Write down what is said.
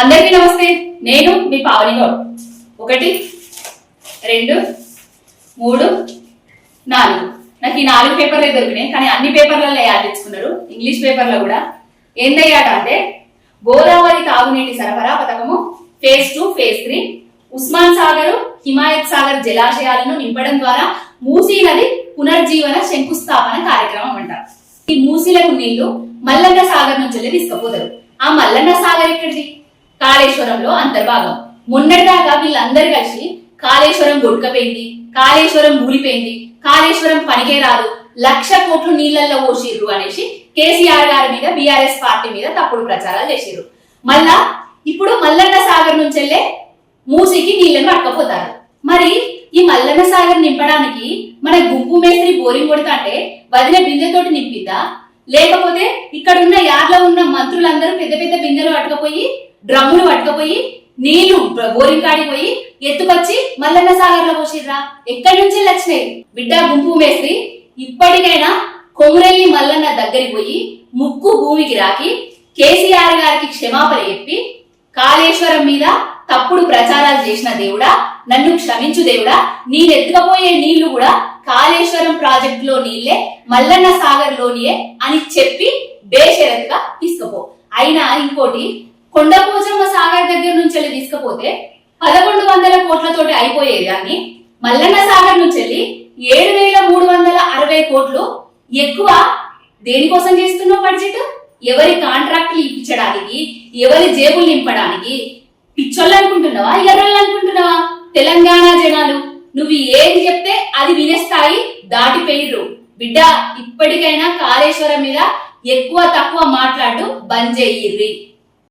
అందరికీ నమస్తే. నేను మీ పావని గౌడ్. ఒకటి రెండు మూడు నాలుగు. నాకు ఈ నాలుగు పేపర్లే దొరికినాయి కానీ అన్ని పేపర్లలో యాడ్ ఇంగ్లీష్ పేపర్లో కూడా. ఏందయ్యాట అంటే గోదావరి తాగునీటి సరఫరా పథకము phase two phase three. Osman Sagar Himayat Sagar జలాశయాలను నింపడం ద్వారా మూసీ నది పునర్జీవన శంకుస్థాపన కార్యక్రమం అంటారు. ఈ మూసీలకు నీళ్ళు మల్లన్న సాగర్ నుంచి వెళ్ళి తీసుకుపోతారు. ఆ మల్లన్న సాగర్ ఎక్కడిది? కాళేశ్వరంలో అంతర్భాగం. మొన్నటిదాకా వీళ్ళందరూ కలిసి కాళేశ్వరం గొడకపోయింది కాళేశ్వరం ఊరిపోయింది కాళేశ్వరం పనికే రాదు లక్ష కోట్లు నీళ్ళలో పోసిర్రు అనేసి కేసీఆర్ గారి మీద బీఆర్ఎస్ పార్టీ మీద తప్పుడు ప్రచారాలు చేసిర్రు. మళ్ళా ఇప్పుడు మల్లన్న సాగర్ నుంచి వెళ్ళే మూసికి నీళ్ళను పట్టుకపోతారు. మరి ఈ మల్లన్న సాగర్ నింపడానికి మన గుంపు మేస్త్రి బోరింగ్ కొడతాంటే వదిన బిందెతోటి నింపిద్దా? లేకపోతే ఇక్కడ ఉన్న యార్లో ఉన్న మంత్రులందరూ పెద్ద పెద్ద బిందెలు పట్టుకపోయి డ్రమ్ములు పట్టుకుపోయి నీళ్ళు బ- పోయి ఎత్తుకొచ్చి మల్లన్న సాగర్లో పోసిర్రా. ఎక్కడి నుంచి వచ్చినాయి బిడ్డ గుంపు మేస్త్రి. ఇప్పటికైనా కొమురెల్లి మల్లన్న దగ్గరికి పోయి ముక్కు భూమికి రాకి కేసీఆర్ గారికి క్షమాపణ చెప్పి కాళేశ్వరం మీద తప్పుడు ప్రచారాలు చేసిన దేవుడా నన్ను క్షమించు దేవుడా నేనెత్తుకపోయే నీళ్ళు కూడా కాళేశ్వరం ప్రాజెక్టులో నీళ్ళే మల్లన్న సాగర్ లోనియే అని చెప్పి బేషరత్గా తీసుకుపో. అయినా ఇంకోటి కొండపోచమ్మ సాగర్ దగ్గర నుంచి వెళ్ళి తీసుకపోతే పదకొండు వందల కోట్లతోటి అయిపోయేది కానీ మల్లన్న సాగర్ నుంచి వెళ్ళి ఏడు వేల మూడు వందల అరవై కోట్లు ఎక్కువ దేనికోసం చేస్తున్నావు బడ్జెట్ ఎవరి కాంట్రాక్ట్లు ఇప్పించడానికి ఎవరి జేబులు నింపడానికి. పిచ్చోళ్ళు అనుకుంటున్నావా? ఎర్రళ్ళు అనుకుంటున్నావా? తెలంగాణ జనాలు నువ్వు ఏది చెప్తే అది వినేస్తాయి దాటిపోయిర్రు. బిడ్డ ఇప్పటికైనా కాళేశ్వరం మీద ఎక్కువ తక్కువ మాట్లాడు బంద్ చేయిర్రి.